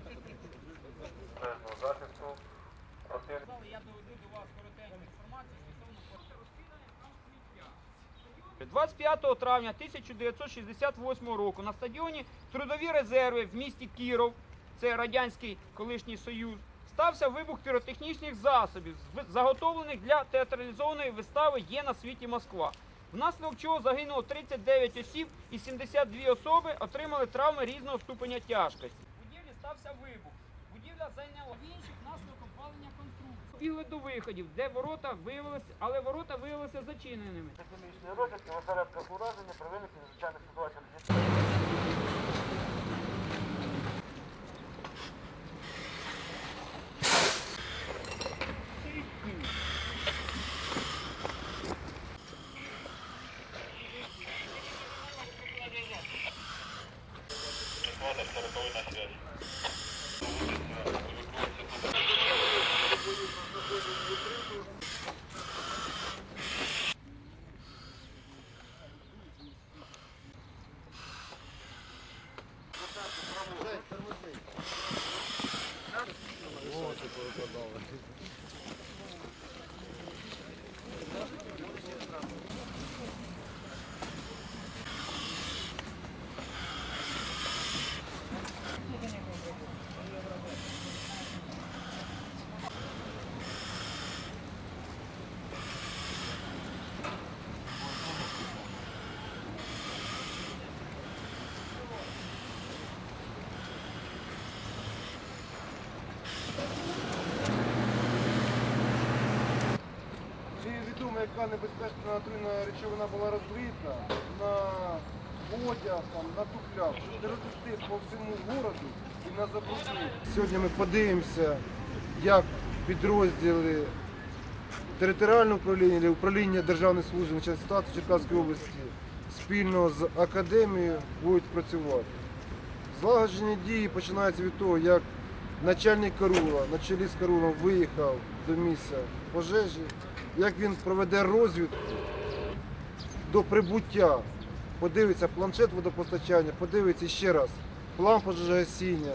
пожежного захисту. Я доведу до вас коротеньку інформацію стосовно розслідування 25 травня 1968 року на стадіоні Трудові резерви в місті Кіров, це Радянський колишній Союз, стався вибух піротехнічних засобів, заготовлених для театралізованої вистави Є на світі Москва. Внаслідок чого загинуло 39 осіб і 72 особи отримали травми різного ступеня тяжкості. Стався вибух. Будівля зайняла в інших наслідком палення конструкції. Бігли до виходів, де ворота виявилися, але ворота виявилися зачиненими. хімічної розвідки в осередках ураження при виникненні надзвичайних ситуацій. Чи яка небезпечна отруйна речовина була розлита на одяг, там, на не розістись по всьому городу і на забруднити. Сьогодні ми подивимося, як підрозділи територіального управління і управління Державної служби надзвичайних ситуацій Черкаської області спільно з академією будуть працювати. Злагоджені дії починаються від того, як начальник Карула на чолі з Карулом виїхав до місця пожежі, як він проведе розвідку до прибуття, подивиться планшет водопостачання, подивиться ще раз. План пожежогасіння.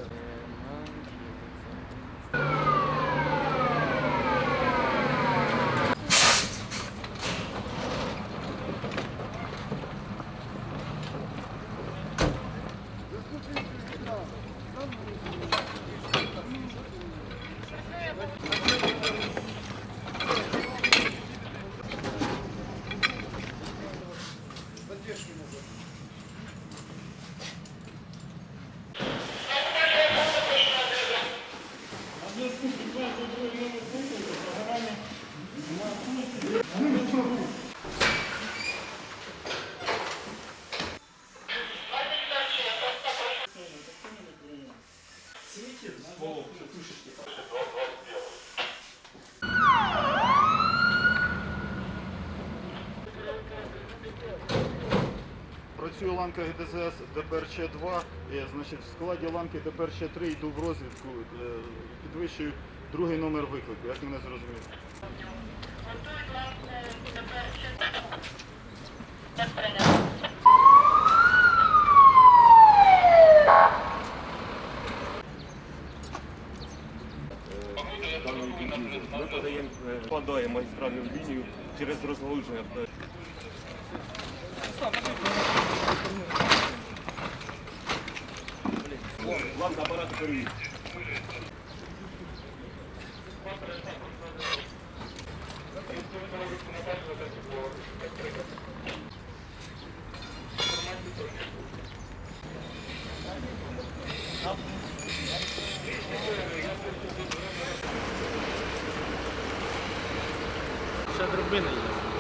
Працює ланка ГДЗС ДПРЧ-2, і, значить, в складі ланки ДПРЧ-3 йду в розвідку, е, підвищую другий номер виклику, як мене зрозуміти. Ми подаємо, е, вкладаємо магістральну лінію через розгалуження. Ладно, апарати перевірки. Ще Alexandre não.